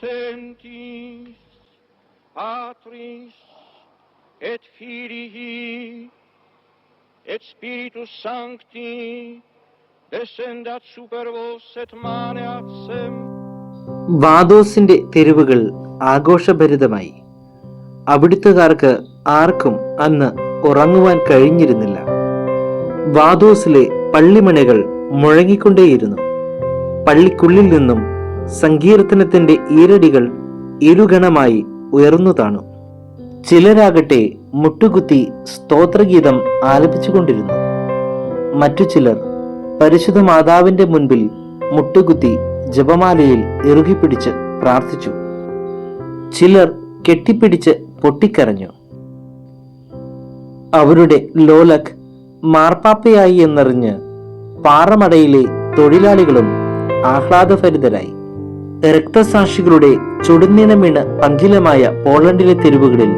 omnipotentis, Patris, et Filii, et Spiritus Sancti, descendat super vos et maneat sem, വാദോസിന്റെ തെരുവുകൾ ആഘോഷഭരിതമായി. അവിടുത്തുകാർക്ക് ആർക്കും അന്ന് ഉറങ്ങുവാൻ കഴിഞ്ഞിരുന്നില്ല. വാദോസിലെ പള്ളിമണികൾ മുഴങ്ങിക്കൊണ്ടേയിരുന്നു. പള്ളിക്കുള്ളിൽ നിന്നും സങ്കീർത്തനത്തിന്റെ ഈരടികൾ ഇരുഗണമായി ഉയർന്നു താണു. ചിലരാകട്ടെ മുട്ടുകുത്തി സ്തോത്രഗീതം ആലപിച്ചുകൊണ്ടിരുന്നു. മറ്റു ചിലർ പരിശുദ്ധ മാതാവിന്റെ മുൻപിൽ മുട്ടുകുത്തി ജപമാലയിൽ ഇറുകിപ്പിടിച്ച് പ്രാർത്ഥിച്ചു. ചിലർ കെട്ടിപ്പിടിച്ച് പൊട്ടിക്കരഞ്ഞു. അവരുടെ ലോലക് മാർപ്പാപ്പയായി എന്നറിഞ്ഞ് പാറമടയിലെ തൊഴിലാളികളും ആഹ്ലാദഭരിതരായി. രക്തസാക്ഷികളുടെ ചുടുനീണം വീണ് പങ്കിലമായ പോളണ്ടിലെ തെരുവുകളിൽ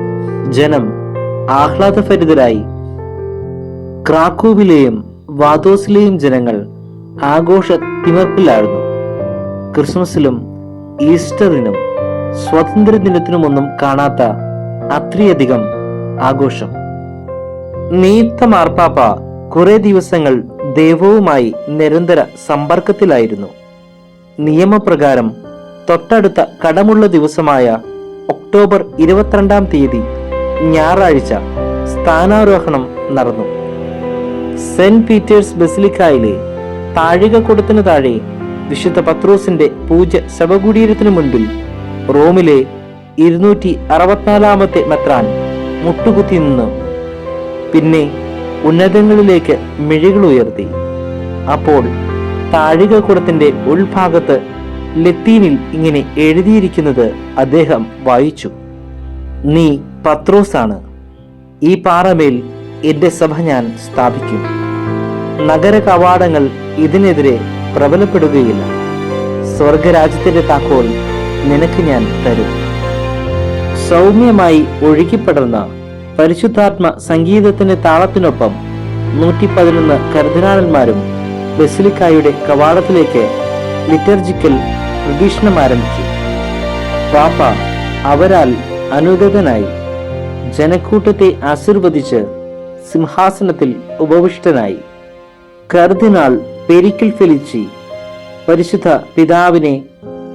ജനം ആഹ്ലാദഭരിതരായി. ക്രാക്കോവിലെയും വാദോസിലെയും ജനങ്ങൾ ആഘോഷ തിമർപ്പിലായിരുന്നു ക്രിസ്മസിലും ഈസ്റ്ററിനും സ്വാതന്ത്ര്യ സ്വാതന്ത്ര്യദിനത്തിനുമൊന്നും കാണാത്ത അത്രയധികം ആഘോഷം. നീത്ത മാർപ്പാപ്പ കുറെ ദിവസങ്ങൾ ദൈവവുമായി നിരന്തര സമ്പർക്കത്തിലായിരുന്നു. നിയമപ്രകാരം തൊട്ടടുത്ത കടമുള്ള ദിവസമായ ഒക്ടോബർ ഇരുപത്തിരണ്ടാം തീയതി ഞായറാഴ്ച സ്ഥാനാരോഹണം നടന്നു. സെന്റ് പീറ്റേഴ്സ് ബസിലിക്കായിലെ താഴികക്കുടത്തിനു താഴെ വിശുദ്ധ പത്രോസിന്റെ പൂജ ശവകുടീരത്തിനു മുൻപിൽ റോമിലെ ഇരുന്നൂറ്റി അറുപത്തിനാലാമത്തെ മെത്രാൻ മുട്ടുകുത്തി നിന്നു. പിന്നെ ഉന്നതങ്ങളിലേക്ക് മിഴികൾ ഉയർത്തി. അപ്പോൾ താഴികക്കുടത്തിന്റെ ഉൾഭാഗത്ത് ലത്തീനിൽ ഇങ്ങനെ എഴുതിയിരിക്കുന്നത് അദ്ദേഹം വായിച്ചു. നീ പത്രോസാണ്. ഈ പാറമേൽ എന്റെ സഭ ഞാൻ സ്ഥാപിക്കും. നഗര കവാടങ്ങൾ ഇതിനെതിരെ പ്രബലപ്പെടുകയില്ല. സ്വർഗരാജ്യത്തിന്റെ താക്കോൽ നിനക്ക് ഞാൻ തരും. സൗമ്യമായി ഒഴുകിപ്പടർന്ന പരിശുദ്ധാത്മ സംഗീതത്തിന്റെ താളത്തിനൊപ്പം നൂറ്റി പതിനൊന്ന് കർദിനാളന്മാരും ബസിലിക്കായുടെ കവാടത്തിലേക്ക് ലിറ്റർജിക്കൽ പ്രദക്ഷിണം ആരംഭിച്ചു. പാപ്പ അവരാൽ അനുഗതനായി ജനക്കൂട്ടത്തെ ആശീർവദിച്ച് സിംഹാസനത്തിൽ ഉപവിഷ്ടനായി. കർദിനാൾ പെരിക്കിൽ ഫെലിച്ചി പരിശുദ്ധ പിതാവിനെ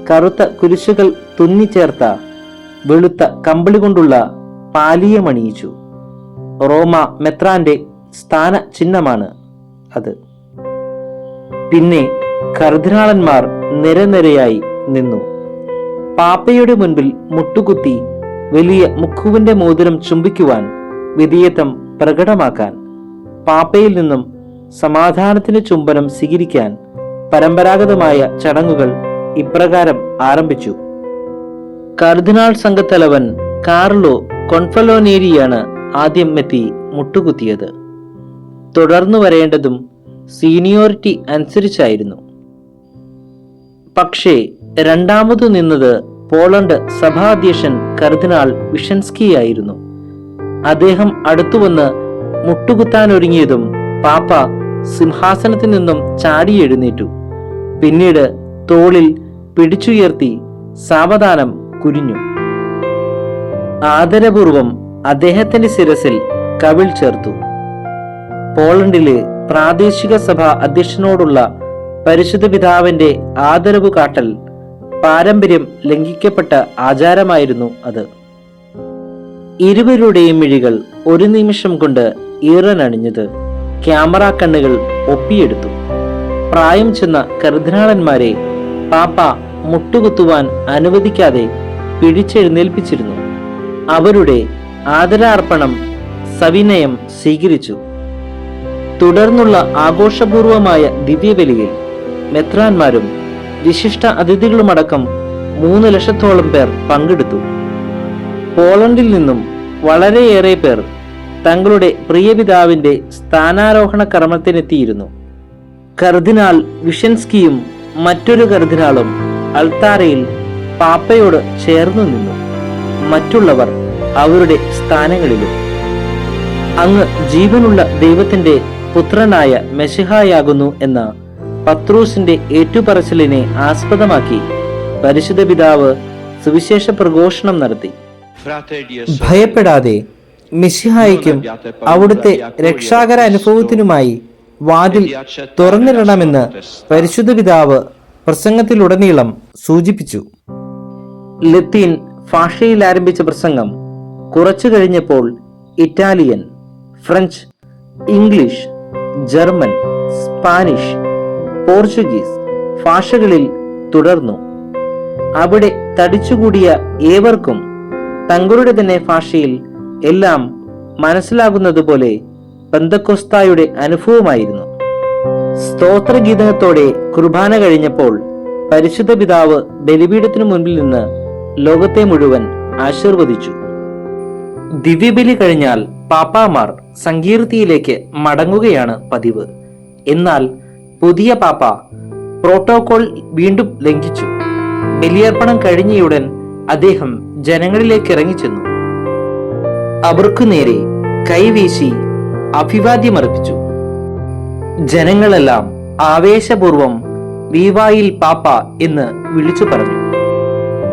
കറുത്ത കുരിശുകൾ തുന്നിച്ചേർത്ത വെളുത്ത കമ്പിളി കൊണ്ടുള്ള പാലിയമണിയിച്ചു റോമ മെത്രാന്റെ സ്ഥാന ചിഹ്നമാണ് അത്. പിന്നെ കർദിനാളന്മാർ നിരനിരയായി നിന്നു. പാപ്പയുടെ മുൻപിൽ മുട്ടുകുത്തി വലിയ മുഖുവിന്റെ മോതിരം ചുംബിക്കുവാൻ വിധേയത്വം പ്രകടമാക്കാൻ പാപ്പയിൽ നിന്നും സമാധാനത്തിന്റെ ചുംബനം സ്വീകരിക്കാൻ പരമ്പരാഗതമായ ചടങ്ങുകൾ ഇപ്രകാരം ആരംഭിച്ചു. കർദിനാൾ സംഘത്തലവൻ കാർലോ കൊൺഫലോനേരിയാണ് ആദ്യം എത്തി മുട്ടുകുത്തിയത്. തുടർന്നു വരേണ്ടതും സീനിയോറിറ്റി അനുസരിച്ചായിരുന്നു. പക്ഷേ രണ്ടാമതു നിന്നത് പോളണ്ട് സഭാധ്യക്ഷൻ കർദിനാൾ വിഷൻസ്കി ആയിരുന്നു അദ്ദേഹം അടുത്തുവന്ന് മുട്ടുകുത്താനൊരുങ്ങിയതും പാപ്പ സിംഹാസനത്തിൽ നിന്നും ചാടി എഴുന്നേറ്റു. പിന്നീട് തോളിൽ പിടിച്ചുയർത്തി സാവധാനം കുരിഞ്ഞു ആദരപൂർവം അദ്ദേഹത്തിന്റെ ശിരസിൽ കവിൾ ചേർത്തു. പോളണ്ടിലെ പ്രാദേശിക സഭ അധ്യക്ഷനോടുള്ള പരിശുദ്ധ പിതാവിന്റെ ആദരവ് കാട്ടൽ പാരമ്പര്യം ലംഘിക്കപ്പെട്ട ആചാരമായിരുന്നു അത്. ഇരുവരുടെയും മിഴികൾ ഒരു നിമിഷം കൊണ്ട് ഈറനണിഞ്ഞത് ക്യാമറ കണ്ണുകൾ ഒപ്പിയെടുത്തു. പ്രായം ചെന്ന കർദിനാളന്മാരെ പാപ്പ മുട്ടുകുത്തുവാൻ അനുവദിക്കാതെ പിടിച്ചെഴുന്നേൽപ്പിച്ചിരുന്നു. അവരുടെ ആദരാർപ്പണം സവിനയം സ്വീകരിച്ചു. തുടർന്നുള്ള ആഘോഷപൂർവമായ ദിവ്യബലിയിൽ മെത്രാന്മാരും വിശിഷ്ട അതിഥികളുമടക്കം മൂന്ന് ലക്ഷത്തോളം പേർ പങ്കെടുത്തു. പോളണ്ടിൽ നിന്നും വളരെയേറെ പേർ തങ്ങളുടെ പ്രിയപിതാവിന്റെ സ്ഥാനാരോഹണ കർമ്മത്തിനെത്തിയിരുന്നു. കർദിനാൾ വിഷൻസ്കിയും മറ്റൊരു കർദിനാളും അൾത്താരയിൽ പാപ്പയോട് ചേർന്നു നിന്നു. മറ്റുള്ളവർ അവരുടെ സ്ഥാനങ്ങളിലും. അങ്ങ് ജീവനുള്ള ദൈവത്തിന്റെ പുത്രനായ മെഷിഹായാകുന്നു എന്ന പത്രൂസിന്റെ ഏറ്റുപറച്ചിലിനെ ആസ്പദമാക്കി പരിശുദ്ധ പിതാവ് സുവിശേഷ പ്രഘോഷണം നടത്തി. ഭയപ്പെടാതെ മിശിഹായിക്കും അവിടുത്തെ രക്ഷാകര അനുഭവത്തിനുമായി വാതിൽ തുറന്നിടണമെന്ന് പരിശുദ്ധ പിതാവ് പ്രസംഗത്തിലുടനീളം സൂചിപ്പിച്ചു. ലത്തീൻ ഭാഷയിൽ ആരംഭിച്ച പ്രസംഗം കുറച്ചു കഴിഞ്ഞപ്പോൾ Italian French English German Spanish Portuguese ഭാഷകളിൽ തുടർന്നു. അവിടെ തടിച്ചുകൂടിയ ഏവർക്കും തങ്ങളുടെ തന്നെ ഭാഷയിൽ എല്ലാം മനസ്സിലാകുന്നതുപോലെ ബന്ധക്കൊസ്തായുടെ അനുഭവമായിരുന്നു. സ്തോത്രഗീതത്തോടെ കുർബാന കഴിഞ്ഞപ്പോൾ പരിശുദ്ധ പിതാവ് ബലിപീഠത്തിനു മുൻപിൽ നിന്ന് ലോകത്തെ മുഴുവൻ ആശീർവദിച്ചു. ദിവ്യബലി കഴിഞ്ഞാൽ പാപ്പാമാർ സങ്കീർത്തിയിലേക്ക് മടങ്ങുകയാണ് പതിവ്. എന്നാൽ പുതിയ പാപ്പ പ്രോട്ടോകോൾ വീണ്ടും ലംഘിച്ചു. ബലിയർപ്പണം കഴിഞ്ഞയുടൻ അദ്ദേഹം ജനങ്ങളിലേക്ക് ഇറങ്ങിച്ചെന്നു. അവർക്കു നേരെ കൈവീശി അഭിവാദ്യമർപ്പിച്ചു. ജനങ്ങളെല്ലാം ആവേശപൂർവം വീവായിൽ പാപ്പ എന്ന് വിളിച്ചു പറഞ്ഞു.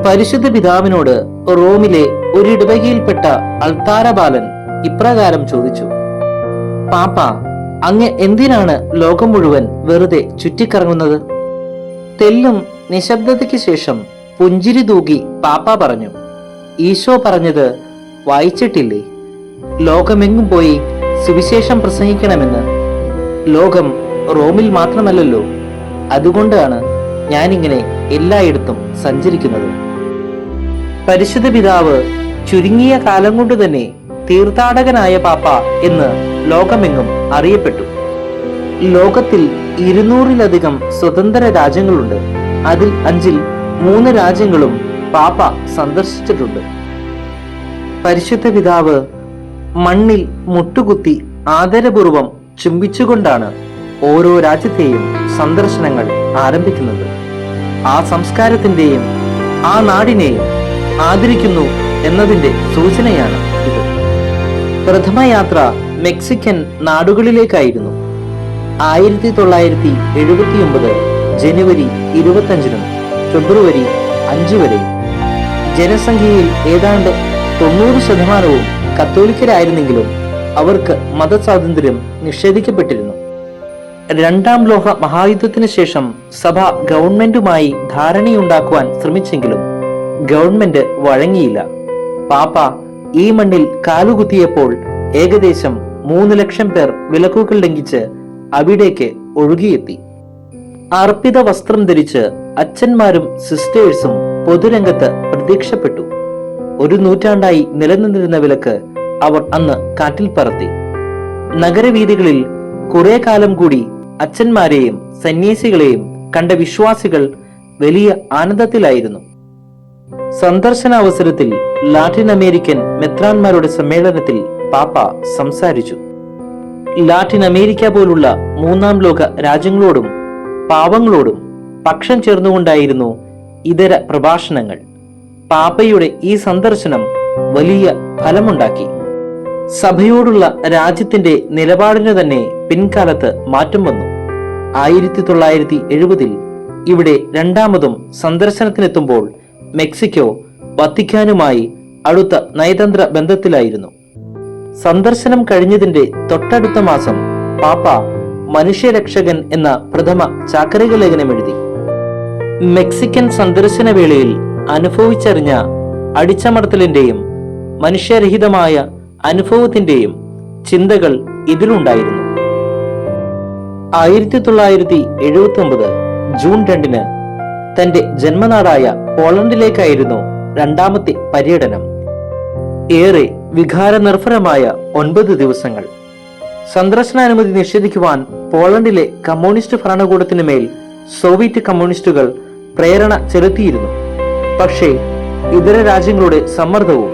പരിശുദ്ധ പിതാവിനോട് റോമിലെ ഒരിടവകയിൽപ്പെട്ട അൾത്താരബാലൻ ഇപ്രകാരം ചോദിച്ചു. പാപ്പ അങ്ങ് എന്തിനാണ് ലോകം മുഴുവൻ വെറുതെ ചുറ്റിക്കറങ്ങുന്നത്? തെല്ലും നിശബ്ദതയ്ക്ക് ശേഷം പുഞ്ചിരി തൂകി പാപ്പ പറഞ്ഞു ഈശോ പറഞ്ഞത് വായിച്ചിട്ടില്ലേ? ലോകമെങ്ങും പോയി സുവിശേഷം പ്രസംഗിക്കണമെന്ന്. ലോകം റോമിൽ മാത്രമല്ലല്ലോ അതുകൊണ്ടാണ് ഞാനിങ്ങനെ എല്ലായിടത്തും സഞ്ചരിക്കുന്നത്. പരിശുദ്ധ പിതാവ് ചുരുങ്ങിയ കാലം കൊണ്ട് തന്നെ തീർത്ഥാടകനായ പാപ്പ എന്ന് ലോകമെങ്ങും അറിയപ്പെട്ടു. ലോകത്തിൽ ഇരുന്നൂറിലധികം സ്വതന്ത്ര രാജ്യങ്ങളുണ്ട്. അതിൽ അഞ്ചിൽ മൂന്ന് രാജ്യങ്ങളും പാപ്പ സന്ദർശിച്ചിട്ടുണ്ട്. പരിശുദ്ധ പിതാവ് മണ്ണിൽ മുട്ടുകുത്തി ആദരപൂർവം ചുംബിച്ചുകൊണ്ടാണ് ഓരോ രാജ്യത്തെയും സന്ദർശനങ്ങൾ ആരംഭിക്കുന്നത്. ആ സംസ്കാരത്തിന്റെയും ആ നാടിനെയും ആദരിക്കുന്നു എന്നതിന്റെ സൂചനയാണ് പ്രഥമ യാത്ര മെക്സിക്കൻ നാടുകളിലേക്കായിരുന്നു. ആയിരത്തി തൊള്ളായിരത്തി എഴുപത്തി ഒമ്പത് ജനുവരി ഇരുപത്തഞ്ചിനും ഫെബ്രുവരി അഞ്ച് വരെ. ജനസംഖ്യയിൽ ഏതാണ്ട് തൊണ്ണൂറ് ശതമാനവും കത്തോലിക്കരായിരുന്നെങ്കിലും അവർക്ക് മതസ്വാതന്ത്ര്യം നിഷേധിക്കപ്പെട്ടിരുന്നു. രണ്ടാം ലോക മഹായുദ്ധത്തിന് ശേഷം സഭ ഗവൺമെന്റുമായി ധാരണയുണ്ടാക്കുവാൻ ശ്രമിച്ചെങ്കിലും ഗവൺമെന്റ് വഴങ്ങിയില്ല. പാപ്പ ഈ മണ്ണിൽ കാലുകുത്തിയപ്പോൾ ഏകദേശം മൂന്ന് ലക്ഷം പേർ വിലക്കുകൾ ലംഘിച്ച് അവിടേക്ക് ഒഴുകിയെത്തി. അർപ്പിത വസ്ത്രം ധരിച്ച് അച്ഛന്മാരും സിസ്റ്റേഴ്സും പൊതുരംഗത്ത് പ്രത്യക്ഷപ്പെട്ടു. ഒരു നൂറ്റാണ്ടായി നിലനിന്നിരുന്ന വിലക്ക് അവർ അന്ന് കാറ്റിൽ പറത്തി. നഗരവീഥികളിൽ കുറെ കാലം കൂടി അച്ഛന്മാരെയും സന്യാസികളെയും കണ്ട വിശ്വാസികൾ വലിയ ആനന്ദത്തിലായിരുന്നു. സന്ദർശന അവസരത്തിൽ ലാറ്റിൻ അമേരിക്കൻ മെത്രാന്മാരുടെ സമ്മേളനത്തിൽ പാപ്പ സംസാരിച്ചു. ലാറ്റിൻ അമേരിക്ക പോലുള്ള മൂന്നാം ലോക രാജ്യങ്ങളോടും പാവങ്ങളോടും പക്ഷം ചേർന്നുകൊണ്ടായിരുന്നു ഇതര പ്രഭാഷണങ്ങൾ. പാപ്പയുടെ ഈ സന്ദർശനം വലിയ ഫലമുണ്ടാക്കി. സഭയോടുള്ള രാജ്യത്തിന്റെ നിലപാടിന് തന്നെ പിൻകാലത്ത് മാറ്റം വന്നു. ആയിരത്തി തൊള്ളായിരത്തി എഴുപതിൽ ഇവിടെ രണ്ടാമതും സന്ദർശനത്തിനെത്തുമ്പോൾ മെക്സിക്കോ വത്തിക്കാനുമായി അടുത്ത നയതന്ത്ര ബന്ധത്തിലായിരുന്നു. സന്ദർശനം കഴിഞ്ഞതിന്റെ തൊട്ടടുത്ത മാസം പാപ്പ മനുഷ്യരക്ഷകൻ എന്ന പ്രഥമ ചാക്രിക ലേഖനം എഴുതി. മെക്സിക്കൻ സന്ദർശന വേളയിൽ അനുഭവിച്ചറിഞ്ഞ അടിച്ചമർത്തലിന്റെയും മനുഷ്യരഹിതമായ അനുഭവത്തിന്റെയും ചിന്തകൾ ഇതിലുണ്ടായിരുന്നു. ആയിരത്തി തൊള്ളായിരത്തി എഴുപത്തി ഒമ്പത് ജൂൺ രണ്ടിന് തന്റെ ജന്മനാടായ പോളണ്ടിലേക്കായിരുന്നു രണ്ടാമത്തെ പര്യടനം. ഏറെ വികാരനിർഭരമായ ഒൻപത് ദിവസങ്ങൾ. സന്ദർശനാനുമതി നിഷേധിക്കുവാൻ പോളണ്ടിലെ കമ്മ്യൂണിസ്റ്റ് ഭരണകൂടത്തിന് മേൽ സോവിയറ്റ് കമ്മ്യൂണിസ്റ്റുകൾ പ്രേരണ ചെലുത്തിയിരുന്നു. പക്ഷേ ഇതര രാജ്യങ്ങളുടെ സമ്മർദ്ദവും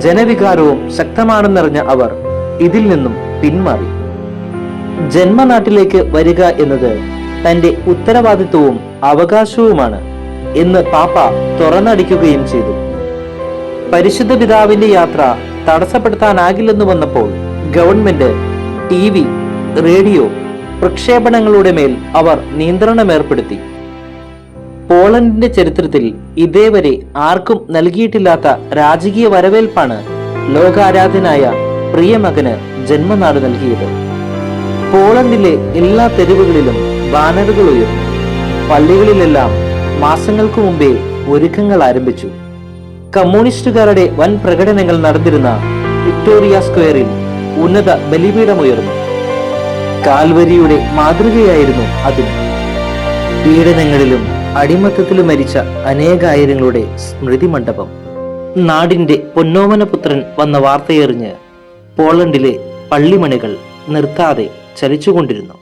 ജനവികാരവും ശക്തമാണെന്നറിഞ്ഞ അവർ ഇതിൽ നിന്നും പിന്മാറി. ജന്മനാട്ടിലേക്ക് വരിക എന്നത് തന്റെ ഉത്തരവാദിത്വവും അവകാശവുമാണ് എന്ന് പാപ്പ തുറന്നടിക്കുകയും ചെയ്തു. പരിശുദ്ധ പിതാവിന്റെ യാത്ര തടസ്സപ്പെടുത്താനാകില്ലെന്ന് വന്നപ്പോൾ ഗവൺമെന്റ് ടി വി റേഡിയോ പ്രക്ഷേപണങ്ങളുടെ മേൽ അവർ നിയന്ത്രണം ഏർപ്പെടുത്തി പോളണ്ടിന്റെ ചരിത്രത്തിൽ ഇതേവരെ ആർക്കും നൽകിയിട്ടില്ലാത്ത രാജകീയ വരവേൽപ്പാണ് ലോകാരാധനായ പ്രിയമകന് ജന്മനാട് നൽകിയത്. പോളണ്ടിലെ എല്ലാ തെരുവുകളിലും ബാനറുകൾ ഉയർന്നു. പള്ളികളിലെല്ലാം മാസങ്ങൾക്ക് മുമ്പേ ഒരുക്കങ്ങൾ ആരംഭിച്ചു. കമ്മ്യൂണിസ്റ്റുകാരുടെ വൻ പ്രകടനങ്ങൾ നടന്നിരുന്ന വിക്ടോറിയ സ്ക്വയറിൽ ഉന്നത ബലിപീഠമുയർന്നു കാൽവരിയുടെ മാതൃകയായിരുന്നു അതിന് പീഡനങ്ങളിലും അടിമത്തത്തിലും മരിച്ച അനേകായിരങ്ങളുടെ സ്മൃതി മണ്ഡപം നാടിന്റെ പൊന്നോമന പുത്രൻ വന്ന വാർത്തയെറിഞ്ഞ് പോളണ്ടിലെ പള്ളിമണികൾ നിർത്താതെ ചലിച്ചുകൊണ്ടിരുന്നു.